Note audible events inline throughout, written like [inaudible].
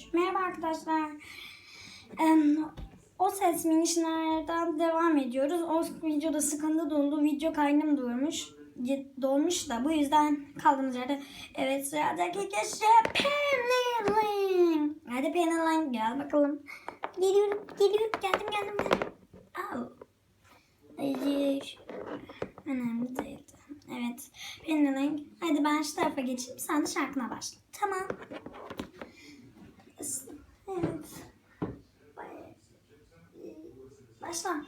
3. Merhaba arkadaşlar. O ses minişlerden devam ediyoruz. O videoda sıkıntı doldu. Video kaynım durmuş. Dolmuş da bu yüzden kaldığımız yerde. Evet sıradaki kişi Penny Hadi Penny gel bakalım. Geliyorum geliyorum geldim geldim geldim. Au. Hayır. Önemli değildi. Evet. Penny Hadi ben şu tarafa geçeyim. Sen de şarkına başla. Tamam. Evet. Başla.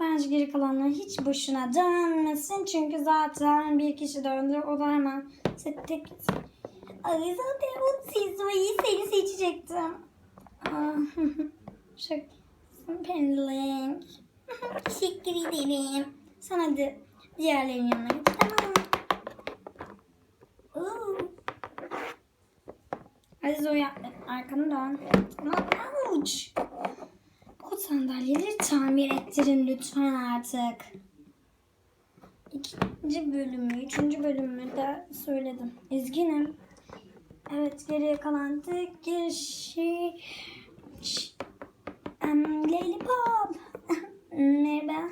Bence geri kalanlar hiç boşuna dönmesin. Çünkü zaten bir kişi döndü. O da hemen sette Ay zaten o Sizo'yu seni seçecektim. Ah, [laughs] Çok Penlink. [laughs] Teşekkür ederim. Sana de diğerlerinin yanına git. Tamam. Oo. Hadi Zoya arkanı dön. Avuç. Bu sandalyeleri tamir ettirin lütfen artık. İkinci bölümü, üçüncü bölümü de söyledim. Üzgünüm. Evet geriye kalan tek kişi... Em, Lollipop. [laughs] Merhaba.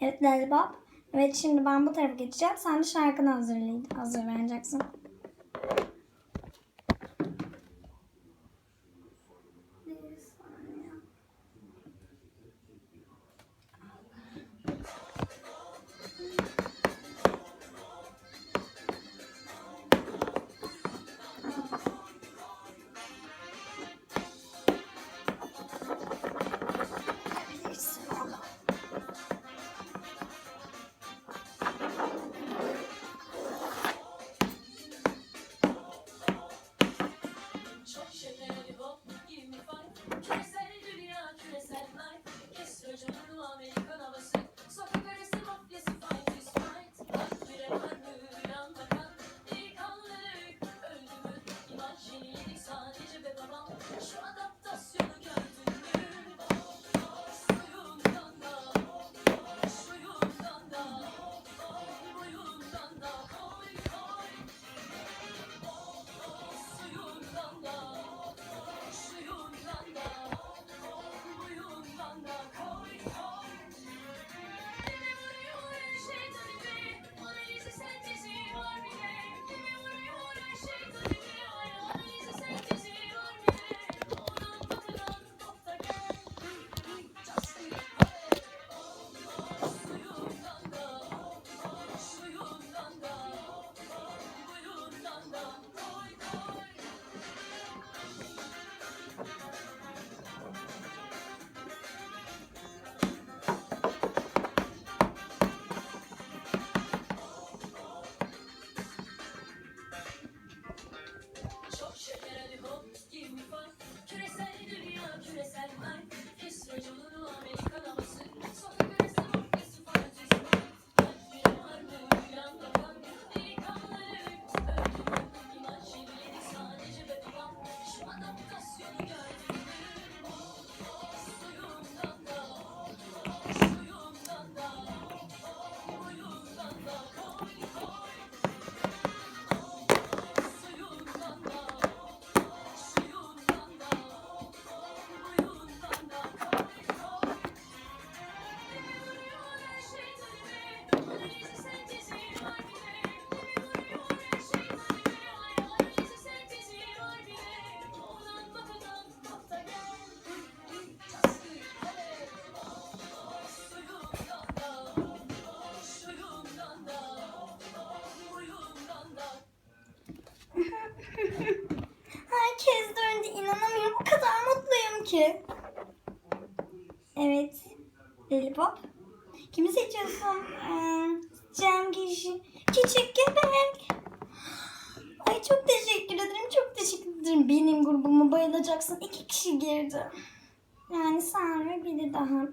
Evet Lollipop. Evet şimdi ben bu tarafa geçeceğim. Sen de şarkını hazırlay hazırlayacaksın. Welcome. Ki? Evet. Lollipop. Kimi seçiyorsun? Ee, Cem kişi. Küçük köpek. Ay çok teşekkür ederim. Çok teşekkür ederim. Benim grubuma bayılacaksın. İki kişi girdi. Yani sen ve biri daha.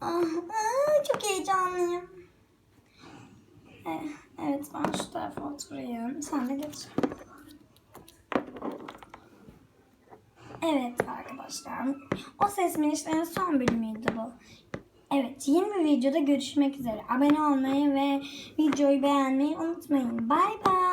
Ah, ah, çok heyecanlıyım. Eh, Evet ben şu tarafa oturayım. Sen de geç. Evet arkadaşlar. O ses minişlerin son bölümüydü bu. Evet yeni bir videoda görüşmek üzere. Abone olmayı ve videoyu beğenmeyi unutmayın. Bay bay.